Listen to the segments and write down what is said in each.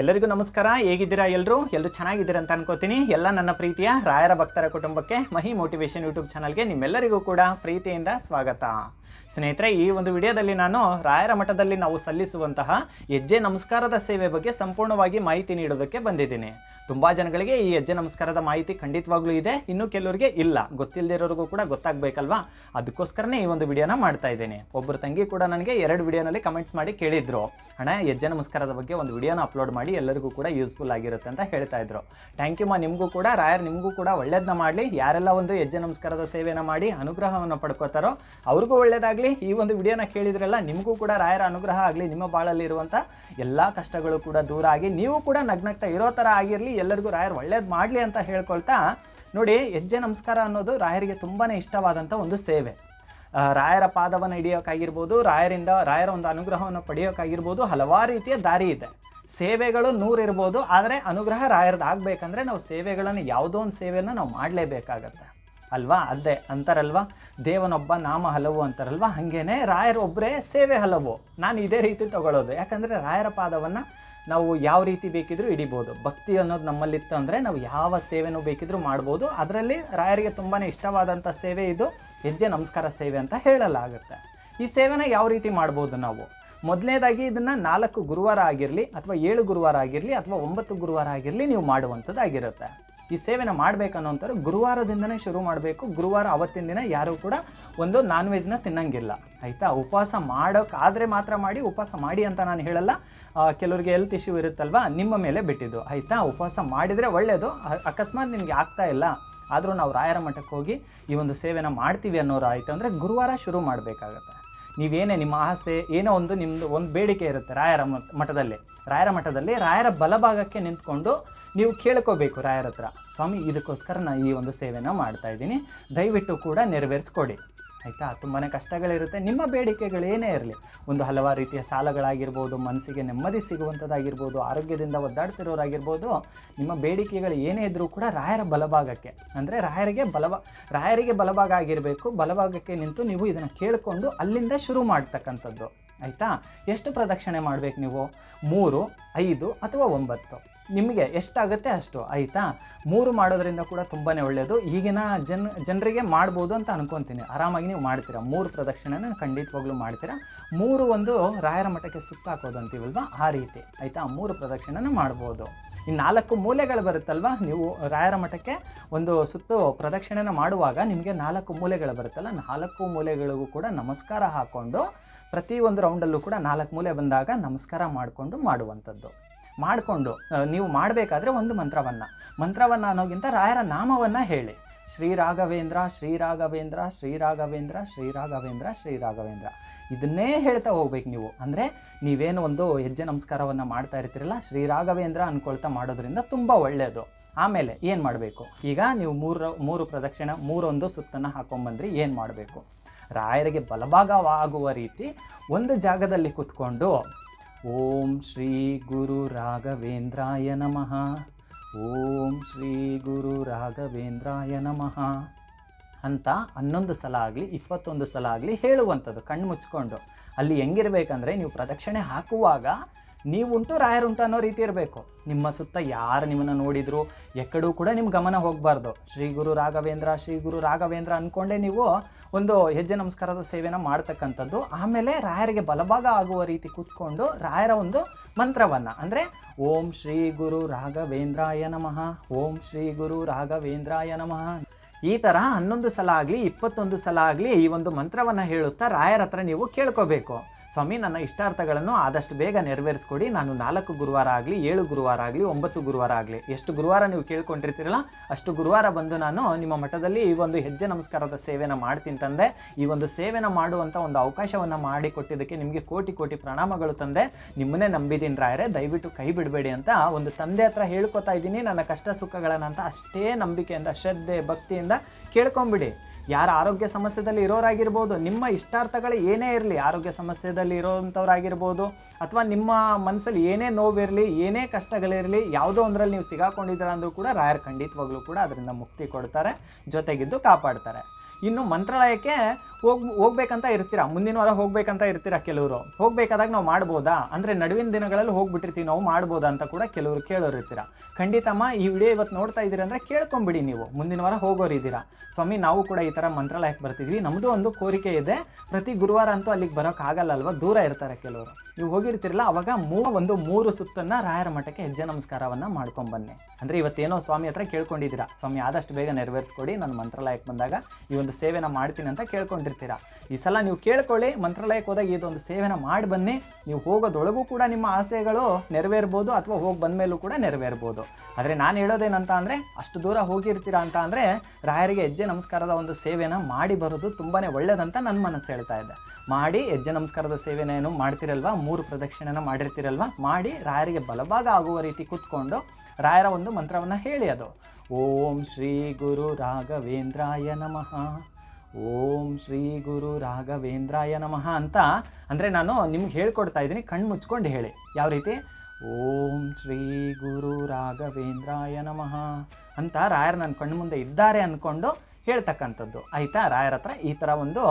ಎಲ್ಲರಿಗೂ ನಮಸ್ಕಾರ. ಹೇಗಿದ್ದೀರಾ ಎಲ್ಲರೂ ಎಲ್ಲರೂ ಚೆನ್ನಾಗಿದ್ದೀರಾ ಅಂತ ಅನ್ಕೋತೀನಿ. ಎಲ್ಲ ನನ್ನ ಪ್ರೀತಿಯ ರಾಯರ ಭಕ್ತರ ಕುಟುಂಬಕ್ಕೆ ಮಹಿ ಮೋಟಿವೇಶನ್ ಯೂಟ್ಯೂಬ್ ಚಾನಲ್ಗೆ ನಿಮ್ಮೆಲ್ಲರಿಗೂ ಕೂಡ ಪ್ರೀತಿಯಿಂದ ಸ್ವಾಗತ. ಸ್ನೇಹಿತರೆ, ಈ ಒಂದು ವಿಡಿಯೋದಲ್ಲಿ ನಾನು ರಾಯರ ಮಠದಲ್ಲಿ ನಾವು ಸಲ್ಲಿಸುವಂತಹ ಹೆಜ್ಜೆ ನಮಸ್ಕಾರದ ಸೇವೆ ಬಗ್ಗೆ ಸಂಪೂರ್ಣವಾಗಿ ಮಾಹಿತಿ ನೀಡೋದಕ್ಕೆ ಬಂದಿದ್ದೀನಿ. ತುಂಬ ಜನಗಳಿಗೆ ಈ ಹೆಜ್ಜೆ ನಮಸ್ಕಾರದ ಮಾಹಿತಿ ಖಂಡಿತವಾಗ್ಲೂ ಇದೆ. ಇನ್ನು ಕೆಲವರಿಗೆ ಇಲ್ಲ. ಗೊತ್ತಿಲ್ಲದಿರೋರಿಗೂ ಕೂಡ ಗೊತ್ತಾಗಬೇಕಲ್ವಾ? ಅದಕ್ಕೋಸ್ಕರನೇ ಈ ಒಂದು ವಿಡಿಯೋನ ಮಾಡ್ತಾ ಇದ್ದೀನಿ. ಒಬ್ಬರು ತಂಗಿ ಕೂಡ ನನಗೆ ಎರಡು ವಿಡಿಯೋನಲ್ಲಿ ಕಮೆಂಟ್ಸ್ ಮಾಡಿ ಕೇಳಿದ್ರು. ಅಣ್ಣ ಹೆಜ್ಜೆ ನಮಸ್ಕಾರದ ಬಗ್ಗೆ ಒಂದು ವಿಡಿಯೋನ ಅಪ್ಲೋಡ್ ಮಾಡಿ. ಎಲ್ಲರಿಗೂ ಕೂಡ ಯೂಸ್ಫುಲ್ ಆಗಿರುತ್ತೆ ಅಂತ ಹೇಳ್ತಾ ಇದ್ರು. ಥ್ಯಾಂಕ್ ಯು ಮಾ, ನಿಮಗೂ ಕೂಡ. ರಾಯರ್, ನಿಮಗೂ ಕೂಡ ಒಳ್ಳೇದನ್ನ ಮಾಡಲಿ. ಯಾರೆಲ್ಲ ಒಂದು ಹೆಜ್ಜೆ ನಮಸ್ಕಾರದ ಸೇವೆನ ಮಾಡಿ ಅನುಗ್ರಹವನ್ನು ಪಡ್ಕೋತಾರೋ ಅವ್ರಿಗೂ ಒಳ್ಳೇದಾಗಲಿ. ಈ ಒಂದು ವಿಡಿಯೋನ ಕೇಳಿದ್ರಲ್ಲ ನಿಮಗೂ ಕೂಡ ರಾಯರ ಅನುಗ್ರಹ ಆಗಲಿ, ನಿಮ್ಮ ಬಾಳಲ್ಲಿ ಇರುವಂಥ ಎಲ್ಲ ಕಷ್ಟಗಳು ಕೂಡ ದೂರ ಆಗಿ ನೀವು ಕೂಡ ನಗ್ನಗ್ತಾ ಇರೋ ಥರ ಆಗಿರಲಿ, ಎಲ್ಲರಿಗೂ ರಾಯರ್ ಒಳ್ಳೇದು ಮಾಡಲಿ ಅಂತ ಹೇಳ್ಕೊಳ್ತಾ ನೋಡಿ ಹೆಜ್ಜೆ ನಮಸ್ಕಾರ ಅನ್ನೋದು ರಾಯರಿಗೆ ತುಂಬಾ ಇಷ್ಟವಾದಂಥ ಒಂದು ಸೇವೆ. ರಾಯರ ಪಾದವನ್ನು ಹಿಡಿಯೋಕ್ಕಾಗಿರ್ಬೋದು ರಾಯರಿಂದ, ರಾಯರ ಒಂದು ಅನುಗ್ರಹವನ್ನು ಪಡೆಯೋಕ್ಕಾಗಿರ್ಬೋದು ಹಲವಾರು ರೀತಿಯ ದಾರಿ ಇದೆ. ಸೇವೆಗಳು ನೂರಿರ್ಬೋದು ಆದರೆ ಅನುಗ್ರಹ ರಾಯರ್ದು ಆಗಬೇಕಂದ್ರೆ ನಾವು ಸೇವೆಗಳನ್ನು, ಯಾವುದೋ ಒಂದು ಸೇವೆಯನ್ನು ನಾವು ಮಾಡಲೇಬೇಕಾಗತ್ತೆ. ಅಲ್ವಾ? ಅದೇ ಅಂತಾರಲ್ವಾ? ದೇವನೊಬ್ಬ ನಾಮ ಹಲವು ಅಂತಾರಲ್ವಾ? ಹಾಗೇನೆ ರಾಯರ ಒಬ್ಬರೇ ಸೇವೆ ಹಲವು. ನಾನು ಇದೇ ರೀತಿ ತಗೊಳ್ಳೋದು ಯಾಕಂದರೆ ರಾಯರ ಪಾದವನ್ನು ನಾವು ಯಾವ ರೀತಿ ಬೇಕಿದ್ರೂ ಹಿಡಿಬೋದು. ಭಕ್ತಿ ಅನ್ನೋದು ನಮ್ಮಲ್ಲಿತ್ತು ಅಂದರೆ ನಾವು ಯಾವ ಸೇವೆನೂ ಬೇಕಿದ್ರೂ ಮಾಡ್ಬೋದು. ಅದರಲ್ಲಿ ರಾಯರಿಗೆ ತುಂಬಾ ಇಷ್ಟವಾದಂಥ ಸೇವೆ ಇದು ಹೆಜ್ಜೆ ನಮಸ್ಕಾರ ಸೇವೆ ಅಂತ ಹೇಳಲಾಗುತ್ತೆ. ಈ ಸೇವೆನ ಯಾವ ರೀತಿ ಮಾಡ್ಬೋದು ನಾವು? ಮೊದಲನೇದಾಗಿ ಇದನ್ನು ನಾಲ್ಕು ಗುರುವಾರ ಆಗಿರಲಿ ಅಥವಾ ಏಳು ಗುರುವಾರ ಆಗಿರಲಿ ಅಥವಾ ಒಂಬತ್ತು ಗುರುವಾರ ಆಗಿರಲಿ ನೀವು ಮಾಡುವಂಥದ್ದಾಗಿರುತ್ತೆ ಈ ಸೇವೆನ ಮಾಡಬೇಕನ್ನೋಂಥವ್ರು ಗುರುವಾರದಿಂದನೇ ಶುರು ಮಾಡಬೇಕು. ಗುರುವಾರ ಅವತ್ತಿನ ದಿನ ಯಾರೂ ಕೂಡ ಒಂದು ನಾನ್ ವೆಜ್ನ ತಿನ್ನಂಗಿಲ್ಲ. ಆಯಿತಾ? ಉಪವಾಸ ಮಾಡೋಕ್ಕಾದರೆ ಮಾತ್ರ ಮಾಡಿ, ಉಪವಾಸ ಮಾಡಿ ಅಂತ ನಾನು ಹೇಳಲ್ಲ. ಕೆಲವರಿಗೆ ಹೆಲ್ತ್ ಇಶ್ಯೂ ಇರುತ್ತಲ್ವಾ? ನಿಮ್ಮ ಮೇಲೆ ಬಿಟ್ಟಿದ್ದು. ಆಯಿತಾ? ಉಪವಾಸ ಮಾಡಿದರೆ ಒಳ್ಳೆಯದು ಅಕಸ್ಮಾತ್ ನಿಮಗೆ ಆಗ್ತಾ ಇಲ್ಲ. ಆದರೂ ನಾವು ರಾಯರ ಮಠಕ್ಕೆ ಹೋಗಿ ಈ ಒಂದು ಸೇವೆನ ಮಾಡ್ತೀವಿ ಅನ್ನೋರು ಆಯಿತು ಅಂದರೆ ಗುರುವಾರ ಶುರು ಮಾಡಬೇಕಾಗತ್ತೆ. ನೀವೇನೇ ನಿಮ್ಮ ಆಸೆ, ಏನೋ ಒಂದು ನಿಮ್ಮದು ಒಂದು ಬೇಡಿಕೆ ಇರುತ್ತೆ ರಾಯರ ಮಠ ಮಠದಲ್ಲಿ. ರಾಯರ ಮಠದಲ್ಲಿ ರಾಯರ ಬಲಭಾಗಕ್ಕೆ ನಿಂತ್ಕೊಂಡು ನೀವು ಕೇಳ್ಕೋಬೇಕು ರಾಯರ ಹತ್ರ. ಸ್ವಾಮಿ, ಇದಕ್ಕೋಸ್ಕರ ನಾನು ಈ ಒಂದು ಸೇವೆನ ಮಾಡ್ತಾ ಇದ್ದೀನಿ. ದಯವಿಟ್ಟು ಕೂಡ ನೆರವೇರಿಸ್ಕೊಡಿ. ಆಯಿತಾ? ತುಂಬಾ ಕಷ್ಟಗಳಿರುತ್ತೆ. ನಿಮ್ಮ ಬೇಡಿಕೆಗಳೇನೇ ಇರಲಿ, ಒಂದು ಹಲವಾರು ರೀತಿಯ ಸಾಲಗಳಾಗಿರ್ಬೋದು, ಮನಸ್ಸಿಗೆ ನೆಮ್ಮದಿ ಸಿಗುವಂಥದ್ದಾಗಿರ್ಬೋದು, ಆರೋಗ್ಯದಿಂದ ಒದ್ದಾಡ್ತಿರೋರಾಗಿರ್ಬೋದು, ನಿಮ್ಮ ಬೇಡಿಕೆಗಳು ಏನೇ ಇದ್ದರೂ ಕೂಡ ರಾಯರ ಬಲಭಾಗಕ್ಕೆ, ಅಂದರೆ ರಾಯರಿಗೆ ಬಲಭಾ, ರಾಯರಿಗೆ ಬಲಭಾಗ ಆಗಿರಬೇಕು ಬಲಭಾಗಕ್ಕೆ ನಿಂತು ನೀವು ಇದನ್ನು ಕೇಳಿಕೊಂಡು ಅಲ್ಲಿಂದ ಶುರು ಮಾಡ್ತಕ್ಕಂಥದ್ದು. ಆಯಿತಾ? ಎಷ್ಟು ಪ್ರದಕ್ಷಿಣೆ ಮಾಡಬೇಕು ನೀವು? ಮೂರು, ಐದು ಅಥವಾ ಒಂಬತ್ತು? ನಿಮಗೆ ಎಷ್ಟಾಗುತ್ತೆ ಅಷ್ಟು, ಆಯಿತಾ? ಮೂರು ಮಾಡೋದ್ರಿಂದ ಕೂಡ ತುಂಬಾ ಒಳ್ಳೆಯದು ಈಗಿನ ಜನ, ಜನರಿಗೆ ಮಾಡ್ಬೋದು ಅಂತ ಅನ್ಕೊತೀನಿ. ಆರಾಮಾಗಿ ನೀವು ಮಾಡ್ತೀರಾ? ಮೂರು ಪ್ರದಕ್ಷಿಣೆನ ಖಂಡಿತವಾಗ್ಲೂ ಮಾಡ್ತೀರಾ? ಮೂರು ಒಂದು ರಾಯರ ಮಠಕ್ಕೆ ಸುತ್ತ ಹಾಕೋದು ಅಂತೀವಲ್ವ ಆ ರೀತಿ, ಆಯಿತಾ? ಮೂರು ಪ್ರದಕ್ಷಿಣೆನ ಮಾಡ್ಬೋದು. ಈ ನಾಲ್ಕು ಮೂಲೆಗಳು ಬರುತ್ತಲ್ವ? ನೀವು ರಾಯರ ಮಠಕ್ಕೆ ಒಂದು ಸುತ್ತು ಪ್ರದಕ್ಷಿಣೆನ ಮಾಡುವಾಗ ನಿಮಗೆ ನಾಲ್ಕು ಮೂಲೆಗಳು ಬರುತ್ತಲ್ಲ, ನಾಲ್ಕು ಮೂಲೆಗಳಿಗೂ ಕೂಡ ನಮಸ್ಕಾರ ಹಾಕ್ಕೊಂಡು ಪ್ರತಿ ಒಂದು ರೌಂಡಲ್ಲೂ ಕೂಡ ನಾಲ್ಕು ಮೂಲೆ ಬಂದಾಗ ನಮಸ್ಕಾರ ಮಾಡಿಕೊಂಡು ಮಾಡುವಂಥದ್ದು. ಮಾಡಿಕೊಂಡು ನೀವು ಮಾಡಬೇಕಾದ್ರೆ ಒಂದು ಮಂತ್ರವನ್ನು. ಮಂತ್ರವನ್ನು ಅನ್ನೋಗಿಂತ ರಾಯರ ನಾಮವನ್ನು ಹೇಳಿ. ಶ್ರೀ ರಾಘವೇಂದ್ರ, ಶ್ರೀ ಶ್ರೀರಾಘವೇಂದ್ರ ಶ್ರೀ ರಾಘವೇಂದ್ರ ಶ್ರೀ ರಾಘವೇಂದ್ರ ಶ್ರೀ ರಾಘವೇಂದ್ರ. ಇದನ್ನೇ ಹೇಳ್ತಾ ಹೋಗ್ಬೇಕು ನೀವು. ಅಂದರೆ ನೀವೇನು ಒಂದು ಹೆಜ್ಜೆ ನಮಸ್ಕಾರವನ್ನು ಮಾಡ್ತಾ ಇರ್ತೀರಲ್ಲ, ಶ್ರೀ ರಾಘವೇಂದ್ರ ಅನ್ಕೊಳ್ತಾ ಮಾಡೋದ್ರಿಂದ ತುಂಬ ಒಳ್ಳೆಯದು ಆಮೇಲೆ ಏನು ಮಾಡಬೇಕು? ಈಗ ನೀವು ಮೂರು ಮೂರು ಪ್ರದಕ್ಷಿಣೆ, ಮೂರೊಂದು ಸುತ್ತನ್ನು ಹಾಕೊಂಬಂದ್ರಿ, ಏನು ಮಾಡಬೇಕು? ರಾಯರಿಗೆ ಬಲಭಾಗವಾಗುವ ರೀತಿ ಒಂದು ಜಾಗದಲ್ಲಿ ಕುತ್ಕೊಂಡು ಓಂ ಶ್ರೀ ಗುರು ರಾಘವೇಂದ್ರಾಯ ನಮಃ. ಓಂ ಶ್ರೀ ಗುರು ರಾಘವೇಂದ್ರಾಯ ನಮಃ. ಅಂತ ಹನ್ನೊಂದು ಸಲ ಆಗಲಿ, ಇಪ್ಪತ್ತೊಂದು ಸಲ ಆಗಲಿ ಹೇಳುವಂಥದ್ದು, ಕಣ್ಣು ಮುಚ್ಕೊಂಡು. ಅಲ್ಲಿ ಹೆಂಗಿರ್ಬೇಕಂದ್ರೆ ನೀವು ಪ್ರದಕ್ಷಿಣೆ ಹಾಕುವಾಗ ನೀವುಂಟು ರಾಯರುಂಟು ಅನ್ನೋ ರೀತಿ ಇರಬೇಕು. ನಿಮ್ಮ ಸುತ್ತ ಯಾರು ನಿಮ್ಮನ್ನು ನೋಡಿದ್ರು ಎಕ್ಕಡೂ ಕೂಡ ನಿಮ್ಮ ಗಮನ ಹೋಗಬಾರ್ದು. ಶ್ರೀ ಗುರು ರಾಘವೇಂದ್ರ, ಶ್ರೀ ಗುರು ರಾಘವೇಂದ್ರ ಅಂದ್ಕೊಂಡೇ ನೀವು ಒಂದು ಹೆಜ್ಜೆ ನಮಸ್ಕಾರದ ಸೇವೆನ ಮಾಡ್ತಕ್ಕಂಥದ್ದು. ಆಮೇಲೆ ರಾಯರಿಗೆ ಬಲಭಾಗ ಆಗುವ ರೀತಿ ಕೂತ್ಕೊಂಡು ರಾಯರ ಒಂದು ಮಂತ್ರವನ್ನು. ಅಂದರೆ, ಓಂ ಶ್ರೀ ಗುರು ರಾಘವೇಂದ್ರಾಯ ನಮಃ, ಓಂ ಶ್ರೀ ಗುರು ರಾಘವೇಂದ್ರಾಯ ನಮಃ. ಈ ಥರ ಹನ್ನೊಂದು ಸಲ ಆಗಲಿ, ಇಪ್ಪತ್ತೊಂದು ಸಲ ಆಗಲಿ ಈ ಒಂದು ಮಂತ್ರವನ್ನು ಹೇಳುತ್ತಾ ರಾಯರ ಹತ್ರ ನೀವು ಕೇಳ್ಕೋಬೇಕು. ಸ್ವಾಮಿ, ನನ್ನ ಇಷ್ಟಾರ್ಥಗಳನ್ನು ಆದಷ್ಟು ಬೇಗ ನೆರವೇರಿಸ್ಕೊಡಿ. ನಾನು ನಾಲ್ಕು ಗುರುವಾರ ಆಗಲಿ, ಏಳು ಗುರುವಾರ ಆಗಲಿ, ಒಂಬತ್ತು ಗುರುವಾರ ಆಗಲಿ. ಎಷ್ಟು ಗುರುವಾರ ನೀವು ಕೇಳ್ಕೊಂಡಿರ್ತೀರಲ್ಲ, ಅಷ್ಟು ಗುರುವಾರ ಬಂದು ನಾನು ನಿಮ್ಮ ಮಠದಲ್ಲಿ ಈ ಒಂದು ಹೆಜ್ಜೆ ನಮಸ್ಕಾರದ ಸೇವೆನ ಮಾಡ್ತೀನಿ ತಂದೆ. ಈ ಒಂದು ಸೇವೆನ ಮಾಡುವಂಥ ಒಂದು ಅವಕಾಶವನ್ನು ಮಾಡಿಕೊಟ್ಟಿದ್ದಕ್ಕೆ ನಿಮಗೆ ಕೋಟಿ ಕೋಟಿ ಪ್ರಣಾಮಗಳು ತಂದೆ. ನಿಮ್ಮನ್ನೇ ನಂಬಿದ್ದೀನಿ ರಾಯರೇ, ದಯವಿಟ್ಟು ಕೈ ಬಿಡಬೇಡಿ ಅಂತ ಒಂದು ತಂದೆ ಹತ್ರ ಹೇಳ್ಕೊತಾ ಇದ್ದೀನಿ. ನನ್ನ ಕಷ್ಟ ಸುಖಗಳನ್ನು ಅಂತ ಅಷ್ಟೇ ನಂಬಿಕೆಯಿಂದ, ಶ್ರದ್ಧೆ, ಭಕ್ತಿಯಿಂದ ಕೇಳ್ಕೊಂಬಿಡಿ. ಯಾರ ಆರೋಗ್ಯ ಸಮಸ್ಯೆದಲ್ಲಿ ಇರೋರಾಗಿರ್ಬೋದು, ನಿಮ್ಮ ಇಷ್ಟಾರ್ಥಗಳು ಏನೇ ಇರಲಿ, ಆರೋಗ್ಯ ಸಮಸ್ಯೆದಲ್ಲಿ ಇರೋವಂಥವ್ರಾಗಿರ್ಬೋದು ಅಥವಾ ನಿಮ್ಮ ಮನಸ್ಸಲ್ಲಿ ಏನೇ ನೋವಿರಲಿ, ಏನೇ ಕಷ್ಟಗಳಿರಲಿ, ಯಾವುದೋ ಒಂದರಲ್ಲಿ ನೀವು ಸಿಗಾಕೊಂಡಿದ್ದೀರ ಅಂದರೂ ಕೂಡ ರಾಯರ್ ಖಂಡಿತವಾಗ್ಲೂ ಕೂಡ ಅದರಿಂದ ಮುಕ್ತಿ ಕೊಡ್ತಾರೆ, ಜೊತೆಗಿದ್ದು ಕಾಪಾಡ್ತಾರೆ. ಇನ್ನು ಮಂತ್ರಾಲಯಕ್ಕೆ ಹೋಗ್, ಹೋಗ್ಬೇಕಂತ ಇರ್ತೀರಾ? ಮುಂದಿನ ವಾರ ಹೋಗ್ಬೇಕಂತ ಇರ್ತೀರಾ ಕೆಲವರು? ಹೋಗ್ಬೇಕಾದಾಗ ನಾವು ಮಾಡ್ಬೋದಾ? ಅಂದ್ರೆ ನಡುವಿನ ದಿನಗಳಲ್ಲಿ ಹೋಗ್ಬಿಟ್ಟಿರ್ತೀವಿ, ನಾವು ಮಾಡ್ಬೋದಾ ಅಂತ ಕೂಡ ಕೆಲವರು ಕೇಳೋರು ಇರ್ತೀರಾ? ಖಂಡಿತಮ್ಮ, ಈ ವಿಡಿಯೋ ಇವತ್ತು ನೋಡ್ತಾ ಇದ್ದೀರಿ ಅಂದರೆ ಕೇಳ್ಕೊಂಬಿಡಿ ನೀವು. ಮುಂದಿನ ವಾರ ಹೋಗೋರು ಇದ್ದೀರಾ? ಸ್ವಾಮಿ, ನಾವು ಕೂಡ ಈ ಥರ ಮಂತ್ರಾಲಯಕ್ಕೆ ಬರ್ತಿದ್ವಿ. ನಮ್ಮದು ಒಂದು ಕೋರಿಕೆ ಇದೆ. ಪ್ರತಿ ಗುರುವಾರ ಅಂತೂ ಅಲ್ಲಿಗೆ ಬರೋಕ್ಕಾಗಲ್ಲ ಅಲ್ವಾ ದೂರ ಇರ್ತಾರೆ ಕೆಲವರು. ನೀವು ಹೋಗಿರ್ತಿರಲ್ಲ, ಅವಾಗ ಮೂ ಒಂದು, ಮೂರು ಸುತ್ತನ್ನ ರಾಯರ ಮಠಕ್ಕೆ ಹೆಜ್ಜೆ ನಮಸ್ಕಾರವನ್ನು ಮಾಡ್ಕೊಂಬನ್ನಿ ಅಂದರೆ ಇವತ್ತೇನೋ ಸ್ವಾಮಿ ಹತ್ರ ಕೇಳ್ಕೊಂಡಿದ್ದೀರಾ? ಸ್ವಾಮಿ, ಆದಷ್ಟು ಬೇಗ ನೆರವೇರಿಸ್ಕೊಡಿ. ನಾನು ಮಂತ್ರಾಲಯಕ್ಕೆ ಬಂದಾಗ ಈ ಒಂದು ಸೇವೆನ ಮಾಡ್ತೀನಿ ಅಂತ ಕೇಳ್ಕೊಂಡಿರ್ತೀರಾ. ಈ ಸಲ ನೀವು ಕೇಳ್ಕೊಳ್ಳಿ, ಮಂತ್ರಾಲಯಕ್ಕೆ ಹೋದಾಗ ಇದೊಂದು ಸೇವೆನ ಮಾಡಿ ಬನ್ನಿ. ನೀವು ಹೋಗೋದೊಳಗೂ ಕೂಡ ನಿಮ್ಮ ಆಸೆಗಳು ನೆರವೇರ್ಬೋದು ಅಥವಾ ಹೋಗಿ ಬಂದಮೇಲೂ ಕೂಡ ನೆರವೇರ್ಬೋದು. ಆದರೆ ನಾನು ಹೇಳೋದೇನಂತ ಅಂದರೆ, ಅಷ್ಟು ದೂರ ಹೋಗಿರ್ತೀರಾ ಅಂತ ಅಂದರೆ, ರಾಯರಿಗೆ ಹೆಜ್ಜೆ ನಮಸ್ಕಾರದ ಒಂದು ಸೇವೆನ ಮಾಡಿ ಬರೋದು ತುಂಬಾ ಒಳ್ಳೇದಂತ ನನ್ನ ಮನಸ್ಸು ಹೇಳ್ತಾ ಇದೆ. ಮಾಡಿ, ಹೆಜ್ಜೆ ನಮಸ್ಕಾರದ ಸೇವೆನ ಏನು ಮಾಡ್ತಿರಲ್ವಾ? ಮೂರು ಪ್ರದಕ್ಷಿಣೆನ ಮಾಡಿರ್ತೀರಲ್ವಾ? ಮಾಡಿ ರಾಯರಿಗೆ ಬಲಭಾಗ ಆಗುವ ರೀತಿ ಕೂತ್ಕೊಂಡು ರಾಯರ ಒಂದು ಮಂತ್ರವನ್ನು ಹೇಳಿ ಅದು. ಓಂ ಶ್ರೀ ಗುರು ರಾಘವೇಂದ್ರಾಯ ನಮಃ. ಓಂ ಶ್ರೀ ಗುರು ರಾಘವೇಂದ್ರಾಯ ನಮಃ ಅಂತ ಅಂದರೆ ನಾನು ನಿಮ್ಗೆ ಹೇಳ್ಕೊಡ್ತಾ ಇದ್ದೀನಿ, ಕಣ್ಣು ಮುಚ್ಕೊಂಡು ಹೇಳಿ. ಯಾವ ರೀತಿ? ಓಂ ಶ್ರೀ ಗುರು ರಾಘವೇಂದ್ರಾಯ ನಮಃ ಅಂತ ರಾಯರು ನನ್ನ ಕಣ್ಣು ಮುಂದೆ ಇದ್ದಾರೆ ಅಂದ್ಕೊಂಡು ಹೇಳ್ತಕ್ಕಂಥದ್ದು. ಆಯಿತಾ? ರಾಯರ ಹತ್ರ ಈ ಥರ ಒಂದು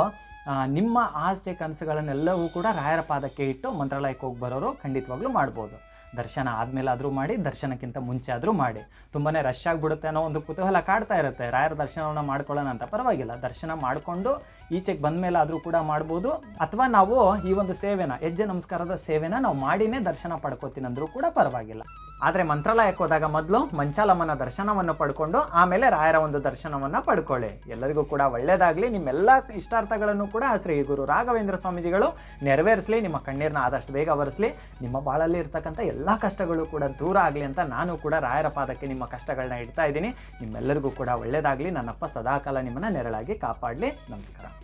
ನಿಮ್ಮ ಆಸೆ ಕನಸುಗಳನ್ನೆಲ್ಲವೂ ಕೂಡ ರಾಯರ ಪಾದಕ್ಕೆ ಇಟ್ಟು ಮಂತ್ರಾಲಯಕ್ಕೆ ಹೋಗಿ ಬರೋರು ಖಂಡಿತವಾಗ್ಲೂ ಮಾಡ್ಬೋದು. ದರ್ಶನ ಆದಮೇಲೆ ಆದರೂ ಮಾಡಿ, ದರ್ಶನಕ್ಕಿಂತ ಮುಂಚೆ ಆದರೂ ಮಾಡಿ. ತುಂಬಾ ರಶ್ ಆಗಿಬಿಡುತ್ತೆ ಅನ್ನೋ ಒಂದು ಕುತೂಹಲ ಕಾಡ್ತಾ ಇರುತ್ತೆ. ರಾಯರ ದರ್ಶನವನ್ನು ಮಾಡ್ಕೊಳ್ಳೋಣ ಅಂತ. ಪರವಾಗಿಲ್ಲ. ದರ್ಶನ ಮಾಡಿಕೊಂಡು ಈಚೆಗೆ ಬಂದ ಮೇಲೆ ಆದರೂ ಕೂಡ ಮಾಡ್ಬೋದು. ಅಥವಾ ನಾವು ಈ ಒಂದು ಸೇವೆನ ಹೆಜ್ಜೆ ನಮಸ್ಕಾರದ ಸೇವೆನ ನಾವು ಮಾಡಿನೇ ದರ್ಶನ ಪಡ್ಕೋತೀನಿ ಅಂದರೂ ಕೂಡ ಪರವಾಗಿಲ್ಲ. ಆದರೆ ಮಂತ್ರಾಲಯಕ್ಕೆ ಹೋದಾಗ ಮೊದಲು ಮಂಚಾಲಮ್ಮನ ದರ್ಶನವನ್ನು ಪಡ್ಕೊಂಡು ಆಮೇಲೆ ರಾಯರ ಒಂದು ದರ್ಶನವನ್ನು ಪಡ್ಕೊಳ್ಳಿ. ಎಲ್ಲರಿಗೂ ಕೂಡ ಒಳ್ಳೆಯದಾಗಲಿ ನಿಮ್ಮೆಲ್ಲ ಇಷ್ಟಾರ್ಥಗಳನ್ನು ಕೂಡ ಶ್ರೀ ಗುರು ರಾಘವೇಂದ್ರ ಸ್ವಾಮೀಜಿಗಳು ನೆರವೇರಿಸಲಿ, ನಿಮ್ಮ ಕಣ್ಣೀರನ್ನ ಆದಷ್ಟು ಬೇಗ ಒರೆಸಲಿ. ನಿಮ್ಮ ಬಾಳಲ್ಲಿ ಇರ್ತಕ್ಕಂಥ ಎಲ್ಲ ಕಷ್ಟಗಳು ಕೂಡ ದೂರ ಆಗಲಿ ಅಂತ ನಾನು ಕೂಡ ರಾಯರ ಪಾದಕ್ಕೆ ನಿಮ್ಮ ಕಷ್ಟಗಳನ್ನ ಇಡ್ತಾ ಇದ್ದೀನಿ. ನಿಮ್ಮೆಲ್ಲರಿಗೂ ಕೂಡ ಒಳ್ಳೆಯದಾಗಲಿ ನನ್ನಪ್ಪ ಸದಾಕಾಲ ನಿಮ್ಮನ್ನು ನೆರಳಾಗಿ ಕಾಪಾಡಲಿ. ನಮಸ್ಕಾರ.